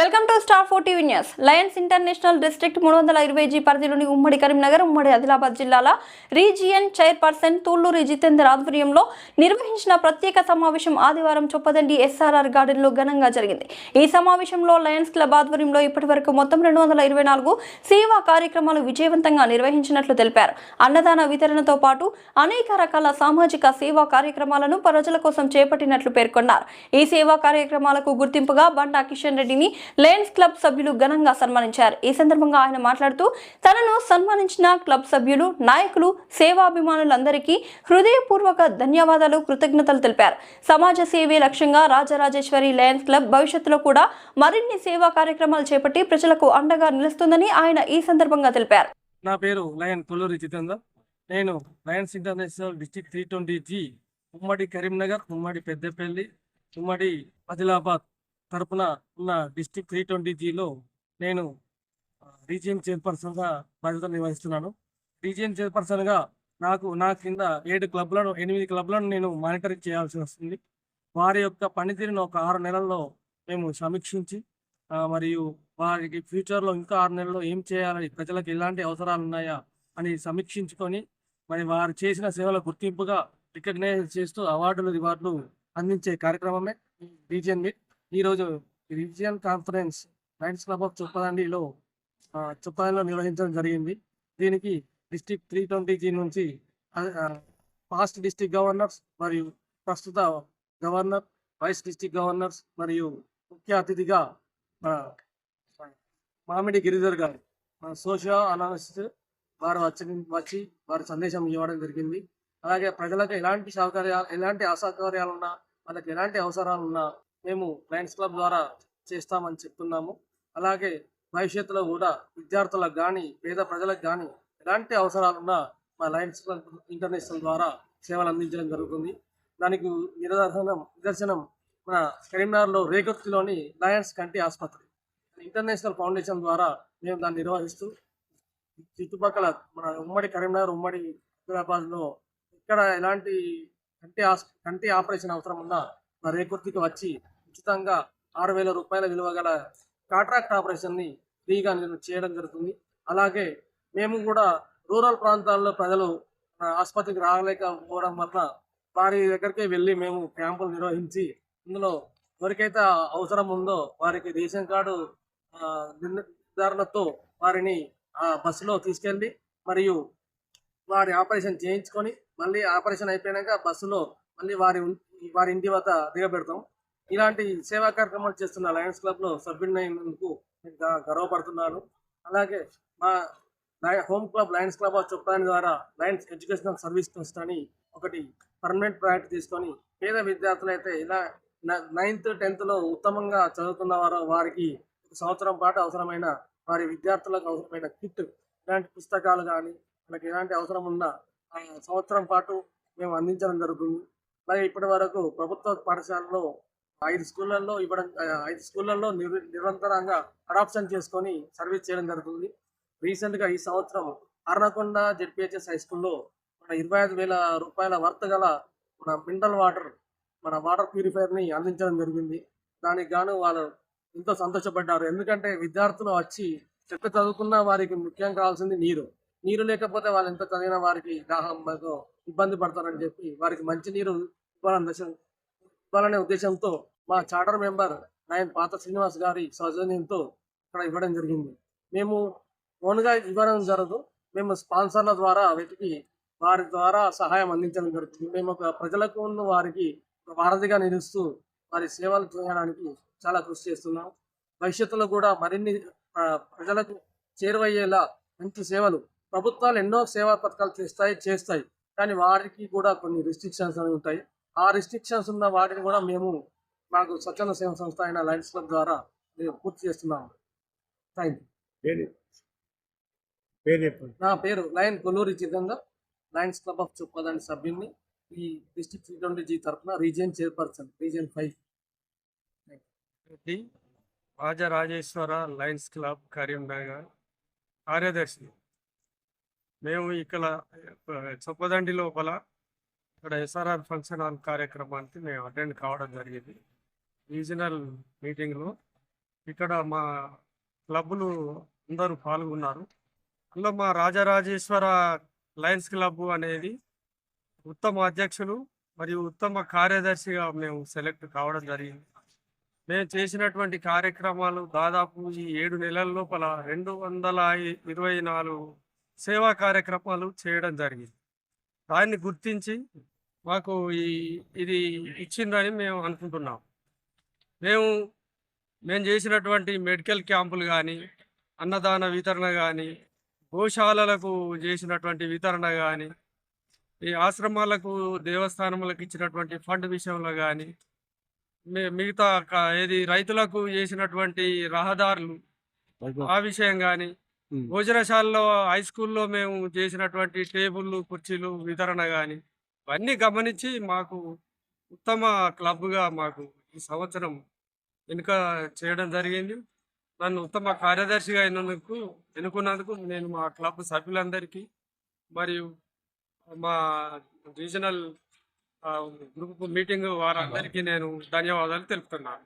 Welcome to star four TV news. Lions international district మూడు వందల ఇరవై జీ పరిధిలోని ఉమ్మడి కరీంనగర్ ఉమ్మడి ఆదిలాబాద్ జిల్లాల రీజియన్ చైర్పర్సన్ తూళ్ళూరి జితేందర్ ఆధ్వర్యంలో నిర్వహించిన ప్రత్యేక సమావేశం ఆదివారం చొప్పదండి ఎస్ఆర్ఆర్ గార్డెన్లో ఘనంగా జరిగింది. ఈ సమావేశంలో లయన్స్ క్లబ్ ఆధ్వర్యంలో ఇప్పటివరకు మొత్తం రెండు వందల ఇరవై నాలుగు సేవా కార్యక్రమాలు విజయవంతంగా నిర్వహించినట్లు తెలిపారు. అన్నదాన వితరణతో పాటు అనేక రకాల సామాజిక సేవా కార్యక్రమాలను ప్రజల కోసం చేపట్టినట్లు పేర్కొన్నారు. ఈ సేవా కార్యక్రమాలకు గుర్తింపుగా బండా కిషన్ రెడ్డిని లయన్స్ క్లబ్ సభ్యులు ఘనంగా సన్మానించారు. ఈ సందర్భంగా ఆయన మాట్లాడుతూ తనను సన్మానించిన క్లబ్ సభ్యులు నాయకులు సేవాభిమానులందరికీ హృదయపూర్వక ధన్యవాదాలు కృతజ్ఞతలు తెలిపారు. సమాజ సేవే లక్ష్యంగా రాజరాజేశ్వరి లయన్స్ క్లబ్ భవిష్యత్తులో కూడా మరిన్ని సేవా కార్యక్రమాలు చేపట్టి ప్రజలకు అండగా నిలుస్తుందని ఆయన ఈ సందర్భంగా తెలిపారు. నా పేరు లయన్ కొల్లూరి జితేంద్ర. నేను Lions international district three twenty G ఉమ్మడి కరీంనగర్ ఉమ్మడి పెద్దపల్లి ఉమ్మడి ఆదిలాబాద్ తరపున ఉన్న డిస్టిక్ త్రీ ట్వంటీ జీలో నేను రీజియన్ చైర్పర్సన్గా బాధ్యత నిర్వహిస్తున్నాను. రీజియన్ చైర్పర్సన్గా నాకు నా కింద ఏడు క్లబ్లను ఎనిమిది క్లబ్లను నేను మానిటరింగ్ చేయాల్సి వస్తుంది. వారి యొక్క పనితీరును ఒక ఆరు నెలల్లో మేము సమీక్షించి మరియు వారికి ఫ్యూచర్లో ఇంకా ఆరు నెలల్లో ఏం చేయాలని ప్రజలకు ఎలాంటి అవసరాలు ఉన్నాయా అని సమీక్షించుకొని మరి వారు చేసిన సేవల గుర్తింపుగా రికగ్నైజ్ చేస్తూ అవార్డులు రివార్డులు అందించే కార్యక్రమమే రీజియన్ మీట్. ఈరోజు region conference Lions club of చుప్పదండిలో చుప్పదండిలో నిర్వహించడం జరిగింది. దీనికి డిస్టిక్ త్రీ ట్వంటీ జీ నుంచి పాస్ట్ డిస్టిక్ గవర్నర్స్ మరియు ప్రస్తుత గవర్నర్ వైస్ డిస్టిక్ గవర్నర్స్ మరియు ముఖ్య అతిథిగా మామిడి గిరిధర్ గారు సోషియో సోషల్ వారు వచ్చి వచ్చి వారి సందేశం ఇవ్వడం జరిగింది. అలాగే ప్రజలకు ఎలాంటి సౌకర్యాలు ఎలాంటి అసౌకర్యాలున్నా వాళ్ళకి ఎలాంటి అవసరాలున్నా మేము లయన్స్ క్లబ్ ద్వారా చేస్తామని చెప్తున్నాము. అలాగే భవిష్యత్తులో కూడా విద్యార్థులకు కానీ పేద ప్రజలకు కానీ ఎలాంటి అవసరాలున్నా మా లయన్స్ క్లబ్ ఇంటర్నేషనల్ ద్వారా సేవలు అందించడం జరుగుతుంది. దానికి నిదర్శనం నిదర్శనం మన కరీంనగర్లో రేకొత్తిలోని లయన్స్ కంటి ఆసుపత్రి. ఇంటర్నేషనల్ ఫౌండేషన్ ద్వారా మేము దాన్ని నిర్వహిస్తూ చుట్టుపక్కల మన ఉమ్మడి కరీంనగర్ ఉమ్మడి హైదరాబాద్లో ఇక్కడ ఎలాంటి కంటి ఆస్ కంటి ఆపరేషన్ అవసరం ఉన్నా మా రేకుర్తికి వచ్చి ఉచితంగా ఆరు వేల రూపాయల విలువ గల కాంట్రాక్ట్ ఆపరేషన్ని ఫ్రీగా నేను చేయడం జరుగుతుంది. అలాగే మేము కూడా రూరల్ ప్రాంతాల్లో ప్రజలు ఆసుపత్రికి రాలేకపోవడం వల్ల వారి దగ్గరికి వెళ్ళి మేము క్యాంపులు నిర్వహించి ఇందులో ఎవరికైతే అవసరం ఉందో వారికి రేషన్ కార్డు నిర్ధారణతో వారిని ఆ బస్సులో తీసుకెళ్ళి మరియు వారి ఆపరేషన్ చేయించుకొని మళ్ళీ ఆపరేషన్ అయిపోయాక బస్సులో మళ్ళీ వారి వారి ఇంటి వద్ద దిగబెడతాం. ఇలాంటి సేవా కార్యక్రమాలు చేస్తున్న లయన్స్ క్లబ్లో సభ్యుడినందుకు నేను గర్వపడుతున్నాను. అలాగే మా home club Lions club of Choppani ద్వారా లయన్స్ ఎడ్యుకేషనల్ సర్వీస్ ట్రస్ట్ అని ఒకటి పర్మనెంట్ ప్రాజెక్ట్ తీసుకొని పేద విద్యార్థులు అయితే ఇలా నైన్త్ టెన్త్లో ఉత్తమంగా చదువుతున్న వారు వారికి ఒక సంవత్సరం పాటు అవసరమైన వారి విద్యార్థులకు అవసరమైన కిట్ ఇలాంటి పుస్తకాలు కానీ మనకి ఎలాంటి అవసరం ఉన్నా ఆ సంవత్సరం పాటు మేము అందించడం జరుగుతుంది. అలాగే ఇప్పటి వరకు ప్రభుత్వ పాఠశాలలో ఐదు స్కూళ్ళల్లో ఇవ్వడం ఐదు స్కూళ్ళల్లో నిరంతరంగా అడాప్షన్ చేసుకొని సర్వీస్ చేయడం జరుగుతుంది. రీసెంట్గా ఈ సంవత్సరం అర్నకొండ జెడ్పిహెచ్ఎస్ హై స్కూల్లో మన ఇరవై ఐదు వేల రూపాయల వర్త్ గల మన మినరల్ వాటర్ మన వాటర్ ప్యూరిఫైయర్ని అందించడం జరిగింది. దానికి గాను వాళ్ళు ఎంతో సంతోషపడ్డారు. ఎందుకంటే విద్యార్థులు వచ్చి ఎంత చదువుకున్న వారికి ముఖ్యం కావాల్సింది నీరు. నీరు లేకపోతే వాళ్ళు ఎంత చదివిన వారికి దాహం ఇబ్బంది పడతారని చెప్పి వారికి మంచి నీరు ఇవ్వాలని ఇవ్వాలనే ఉద్దేశంతో మా చార్టర్ మెంబర్ నాయన్ పాత శ్రీనివాస్ గారి సౌజన్యంతో ఇక్కడ ఇవ్వడం జరిగింది. మేము ఓన్గా ఇవ్వడం జరగదు. మేము స్పాన్సర్ల ద్వారా వెతికి వారి ద్వారా సహాయం అందించడం జరుగుతుంది. మేము ఒక ప్రజలకు ఉన్న వారికి వారధిగా నిలుస్తూ వారి సేవలు చేయడానికి చాలా కృషి చేస్తున్నాం. భవిష్యత్తులో కూడా మరిన్ని ప్రజలకు చేరువయ్యేలా మంచి సేవలు ప్రభుత్వాలు ఎన్నో సేవా పథకాలు చేస్తాయి చేస్తాయి. కానీ వారికి కూడా కొన్ని రిస్ట్రిక్షన్స్ అనేవి ఉంటాయి. ఆ రిస్ట్రిక్షన్స్ ఉన్న వాటిని కూడా మేము మాకు స్వచ్ఛంద సేవ సంస్థ అయిన లయన్స్ క్లబ్ ద్వారా మేము పూర్తి చేస్తున్నాము. థ్యాంక్ యూ పేరు? పేరు చెప్పండి నా పేరు lion Kolluri Jitender Lions club of Choppadani సభ్యుని ఈ డిస్ట్రిక్ట్ త్రీ ట్వంటీ జీ తరఫున region chairperson region five Reddy Rajarajeshwara Lions club Karimnagar కార్యదర్శి. మేము ఇక్కడ చొప్పదండి లోపల ఇక్కడ ఎస్ఆర్ఆర్ ఫంక్షన్ హాల్ కార్యక్రమానికి మేము అటెండ్ కావడం జరిగింది. రీజనల్ మీటింగ్లో ఇక్కడ మా క్లబ్లు అందరూ పాల్గొన్నారు. అందులో మా రాజరాజేశ్వర లయన్స్ క్లబ్ అనేది ఉత్తమ అధ్యక్షులు మరియు ఉత్తమ కార్యదర్శిగా మేము సెలెక్ట్ కావడం జరిగింది. మేము చేసినటువంటి కార్యక్రమాలు దాదాపు ఈ ఏడు నెలల లోపల రెండు వందల ఇరవై నాలుగు సేవా కార్యక్రమాలు చేయడం జరిగింది. దాన్ని గుర్తించి మాకు ఈ ఇది ఇచ్చిందని మేము అనుకుంటున్నాం. మేము మేము చేసినటువంటి మెడికల్ క్యాంపులు కానీ అన్నదాన వితరణ కానీ గోశాలలకు చేసినటువంటి వితరణ కానీ ఈ ఆశ్రమాలకు దేవస్థానములకు ఇచ్చినటువంటి ఫండ్ విషయంలో కానీ మిగతా ఏది రైతులకు చేసినటువంటి రహదారులు ఆ విషయం కానీ భోజనశాలలో హై స్కూల్లో మేము చేసినటువంటి టేబుల్లు కుర్చీలు వితరణ కానీ ఇవన్నీ గమనించి మాకు ఉత్తమ క్లబ్గా మాకు ఈ సంవత్సరం ఎన్నిక చేయడం జరిగింది. నన్ను ఉత్తమ కార్యదర్శిగా అయినందుకు ఎన్నుకున్నందుకు నేను మా క్లబ్ సభ్యులందరికీ మరియు మా రీజనల్ గ్రూప్ మీటింగ్ వారందరికీ నేను ధన్యవాదాలు తెలుపుతున్నాను.